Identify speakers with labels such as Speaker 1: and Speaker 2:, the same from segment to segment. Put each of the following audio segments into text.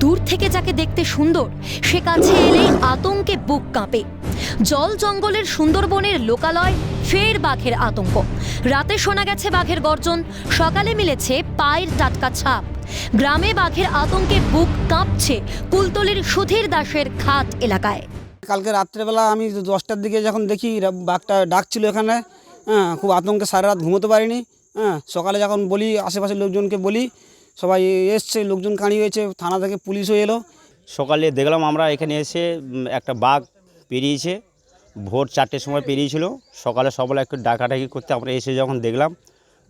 Speaker 1: দূর থেকে যাকে দেখতে সুন্দর, সে কাছে এলেই আতঙ্কে বুক কাঁপে। জল জঙ্গলের সুন্দরবনের লোকালয়, ফের বাঘের আতঙ্ক। রাতে শোনা গেছে বাঘের গর্জন, সকালে মিলেছে পায়ের টাটকা ছাপ। গ্রামে বাঘের আতঙ্কে বুক কাঁপছে কুলতলির সুধীর দাসের খাট এলাকায়।
Speaker 2: কালকে রাত্রেবেলা আমি দশটার দিকে যখন দেখি বাঘটা ডাকছিল এখানে হ্যাঁ খুব আতঙ্কে সারা রাত ঘুমোতে পারিনি হ্যাঁ সকালে যখন বলি, আশেপাশের লোকজনকে বলি সবাই এসছে, লোকজন কাঁড়ি হয়েছে, থানা থেকে পুলিশও এলো।
Speaker 3: সকালে দেখলাম আমরা এখানে এসে একটা বাঘ পেরিয়েছে, ভোর চারটের সময় পেরিয়েছিল। সকালে সবাই একটু ডাকাডাকি করতে আমরা এসে যখন দেখলাম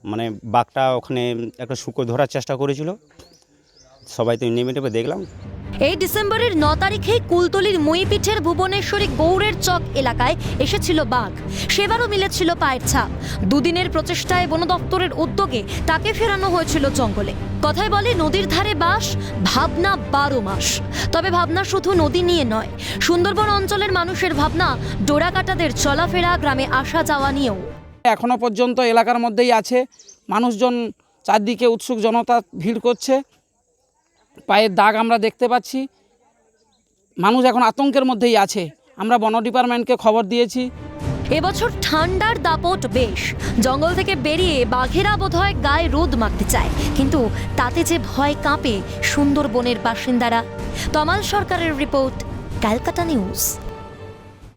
Speaker 3: মানে বাঘটা ওখানে একটা শুকো ধরার চেষ্টা করেছিল। সবাই তো নেমে টেপে দেখলাম।
Speaker 1: এই ডিসেম্বরের ন তারিখে কুলতলির মইপিঠের ভুবনেশ্বরী গৌড়ের চক এলাকায় এসেছিল বাঘ। সেবারও মিলেছিল পায়ের ছাপ। দুদিনের প্রচেষ্টায় বন দপ্তরের উদ্যোগে তাকে ফেরানো হয়েছিল জঙ্গলে। কথায় বলে, নদীর ধারে বাস, ভাবনা বারো মাস। তবে ভাবনা শুধু নদী নিয়ে নয়, সুন্দরবন অঞ্চলের মানুষের ভাবনা ডোরাকাটাদের চলাফেরা, গ্রামে আসা যাওয়া নিয়েও।
Speaker 4: এখনও পর্যন্ত এলাকার মধ্যেই আছে। মানুষজন চারদিকে উৎসুক, জনতা ভিড় করছে। পায়ের দাগ আমরা দেখতে পাচ্ছি। মানুষ এখন আতঙ্কের মধ্যেই আছে। আমরা বন ডিপার্টমেন্টকে খবর দিয়েছি।
Speaker 1: এবছর ঠান্ডার দাপট বেশ। জঙ্গল থেকে বেরিয়ে বাঘেরা বোধহয় গায়ে রোদ মাখতে চায়। কিন্তু তাতে যে ভয় কাঁপে সুন্দরবনের বাসিন্দারা। তমাল সরকারের রিপোর্ট, ক্যালকাটা নিউজ।